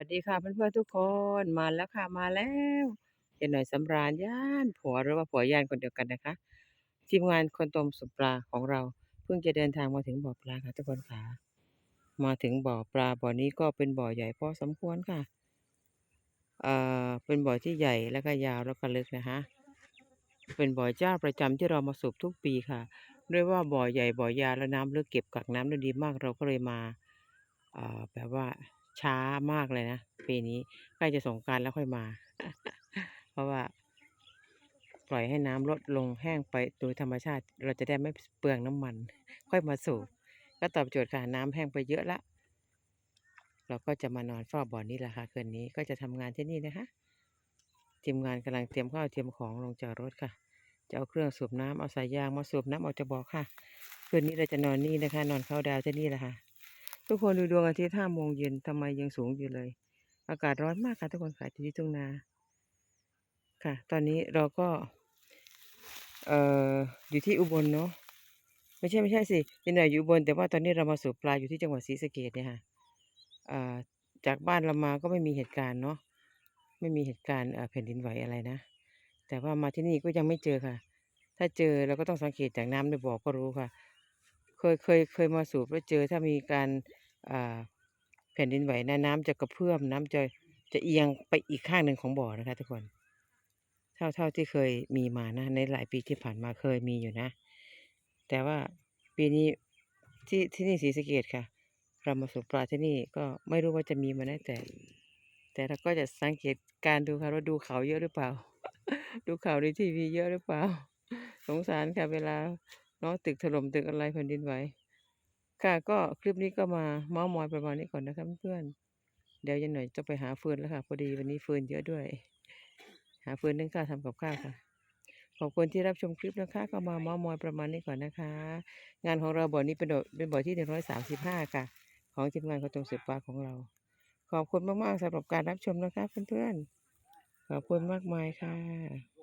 สวัสดีค่ะเพื่อนๆทุกคนมาแล้วค่ะมาแล้วเจาหน่อยสำราญย่านผัวหรือว่าผัวย่านคนเดียวกันนะคะ ทีมงานคนตมสุปลาของเราเพิ่งจะเดินทางมาถึงบ่อปลาค่ะทุกคนค่ะ มาถึงบ่อปลาบ่อนี้ก็เป็นบ่อใหญ่พอสมควรค่ะเอ่อเป็นบ่อที่ใหญ่แล้วก็ยาวแล้วก็ลึกนะคะเป็นบ่อเจ้าประจำที่เรามาสูบทุกปีค่ะด้วยว่าบ่อใหญ่บ่อยาวและน้ำลึกเก็บกักน้ำได้ดีมากเราก็เลยมาเอ่อแบบว่า ช้ามากเลยนะปีนี้ใกล้จะสงกานต์แล้วค่อยมา เพราะว่า ปล่อยให้น้ำลดลงแห้งไปโดยธรรมชาติ เราจะได้ไม่เปลืองน้ำมัน ค่อยมาสูบก็ตอบโจทย์ค่ะน้ำแห้งไปเยอะละ เราก็จะมานอนเฝ้าบ่อนนี้แหละค่ะคืนนี้ก็จะทำงานที่นี่นะคะทีมงานกำลังเตรียมข้าวเตรียมของลงจากรถค่ะจะเอาเครื่องสูบน้ำเอาสายยางมาสูบน้ำออกจากบ่อค่ะคืนนี้เราจะนอนนี่นะคะ นอนเข้าดาวที่นี่แหละค่ะ ทุกคนดูดวงอาทิตย์ห้าโมงเย็นทำไมยังสูงอยู่เลย อากาศร้อนมากค่ะทุกคนค่ะที่ทุ่งนา ค่ะ ตอนนี้เราก็ เอ่ออยู่ที่อุบลเนาะไม่ใช่ไม่ใช่สิยังหน่อยอยู่อุบลแต่ว่าตอนนี้เรามาสูบปลาอยู่ที่จังหวัดศรีสะเกษเนี่ยค่ะอ่าจากบ้านเรามาก็ไม่มีเหตุการณ์เนาะไม่มีเหตุการณ์แผ่นดินไหวอะไรนะ แต่ว่ามาที่นี่ก็ยังไม่เจอค่ะ ถ้าเจอเราก็ต้องสังเกตจากน้ำในบ่อก็รู้ค่ะ เคยเคยเคยมาสูบแล้วเจอถ้ามีการ แผ่นดินไหวนะน้ำจะกระเพื่อมน้ำจะจะเอียงไปอีกข้างหนึ่งของบ่อนะคะ ทุกคน เท่าเท่าที่เคยมีมานะ ในหลายปีที่ผ่านมาเคยมีอยู่นะ แต่ว่าปีนี้ที่ที่นี่ศรีสะเกษค่ะ เรามาสูบปลาที่นี่ก็ไม่รู้ว่าจะมีมาแน่แต่ แต่เราก็จะสังเกตการดูค่ะว่าดูเขาเยอะหรือเปล่า ดูข่าวในทีวีเยอะหรือเปล่า สงสารค่ะเวลาเนาะตึกถล่มตึกอะไรแผ่นดินไหว ค่ะก็คลิปนี้ก็มาเมาท์มอยประมาณนี้ก่อนนะคะเพื่อนๆเดี๋ยวยังหน่อยจะไปหาเฟืนแล้วค่ะ พอดีวันนี้เฟืนเยอะด้วย หาเฟืนนึ่งข้าวทำกับข้าวค่ะขอบคุณที่รับชมคลิปนะคะ ก็มาเมาท์มอยประมาณนี้ก่อนนะคะ งานของเราบ่อนี้เป็นบ่อเป็นบ่อที่หนึ่งร้อยสามสิบห้าค่ะ ของทีมงานกระตรงสืบปลาของเรา ขอบคุณมากๆสำหรับการรับชมนะคะเพื่อนๆขอบคุณมากมายค่ะ